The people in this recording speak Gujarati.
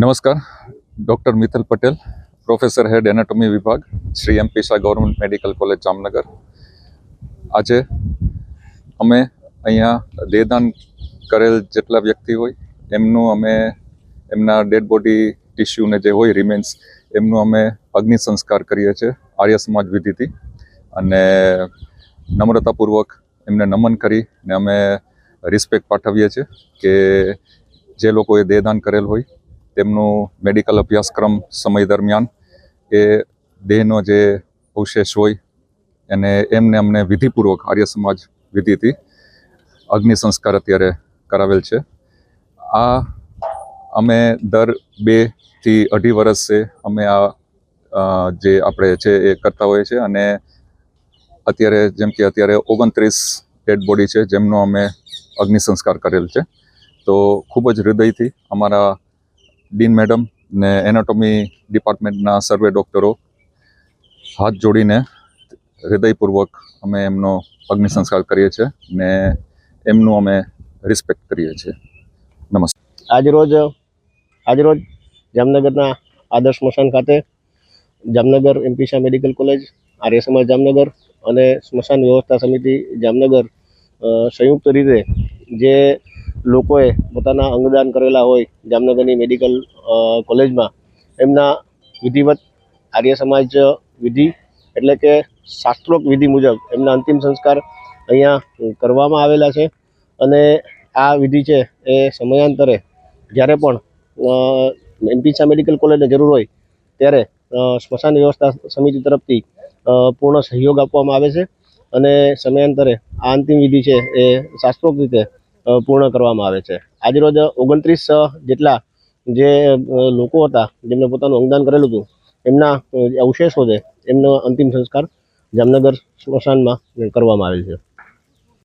નમસ્કાર. Doctor Mithal Patel, professor head anatomy વિભાગ, શ્રી એમ પીસા ગવર્મેન્ટ મેડિકલ કોલેજ, જામનગર. આજે અમે અહીંયા દેહદાન કરેલ જેટલા વ્યક્તિ હોય, એમનું અમે એમના ડેડ બોડી ટિશ્યુને જે હોય રિમેન્સ એમનું અમે અગ્નિ સંસ્કાર કરીએ છીએ, આર્ય સમાજ વિધિથી. અને નમ્રતાપૂર્વક એમને નમન કરી ને અમે રિસ્પેક્ટ પાઠવીએ છીએ કે જે લોકોએ દેહદાન કરેલ હોય તેમનું મેડિકલ અભ્યાસક્રમ સમય દરમિયાન એ દેહનો જે અવશેષ હોય અને એમને અમને વિધિપૂર્વક આર્ય સમાજ વિધિથી અગ્નિ સંસ્કાર અત્યારે કરાવેલ છે. આ અમે દર બેથી અઢી વર્ષે અમે આ જે આપણે છે એ કરતા હોઈએ છીએ અને અત્યારે જેમ કે અત્યારે ઓગણત્રીસ ડેડ બોડી છે જેમનો અમે અગ્નિ સંસ્કાર કરેલ છે. તો ખૂબ જ હૃદયથી અમારા ડીન મેડમ ને એનાટોમી ડિપાર્ટમેન્ટના સર્વે ડૉક્ટરો હાથ જોડીને હૃદયપૂર્વક અમે એમનો અગ્નિ સંસ્કાર કરીએ છીએ ને એમનું અમે રિસ્પેક્ટ કરીએ છીએ. નમસ્તે આજરોજ આજરોજ જામનગરના આદર્શ સ્મશાન ખાતે જામનગર એમપીસા મેડિકલ કોલેજ, આર્ય જામનગર અને સ્મશાન વ્યવસ્થા સમિતિ જામનગર સંયુક્ત રીતે જે લોકોએ પોતાના અંગદાન કરેલા હોય જામનગરની મેડિકલ કોલેજમાં, એમના વિધિવત આર્ય સમાજ વિધિ એટલે કે શાસ્ત્રોક વિધિ મુજબ એમના અંતિમ સંસ્કાર અહીંયા કરવામાં આવેલા છે અને આ વિધિ છે એ સમયાંતરે જ્યારે પણ એમપીસા મેડિકલ કોલેજને જરૂર હોય ત્યારે સ્મશાન વ્યવસ્થા સમિતિ તરફથી પૂર્ણ સહયોગ આપવામાં આવે છે અને સમયાંતરે આ અંતિમ વિધિ છે એ શાસ્ત્રોક્ત રીતે પૂર્ણ કરવામાં આવે છે. આજરોજ ઓગણત્રીસ જેટલા જે લોકો હતા, જેમને પોતાનું અંગદાન કરેલું હતું, એમના અવશેષો છે, એમનો અંતિમ સંસ્કાર જામનગર સ્મશાનમાં કરવામાં આવેલ છે.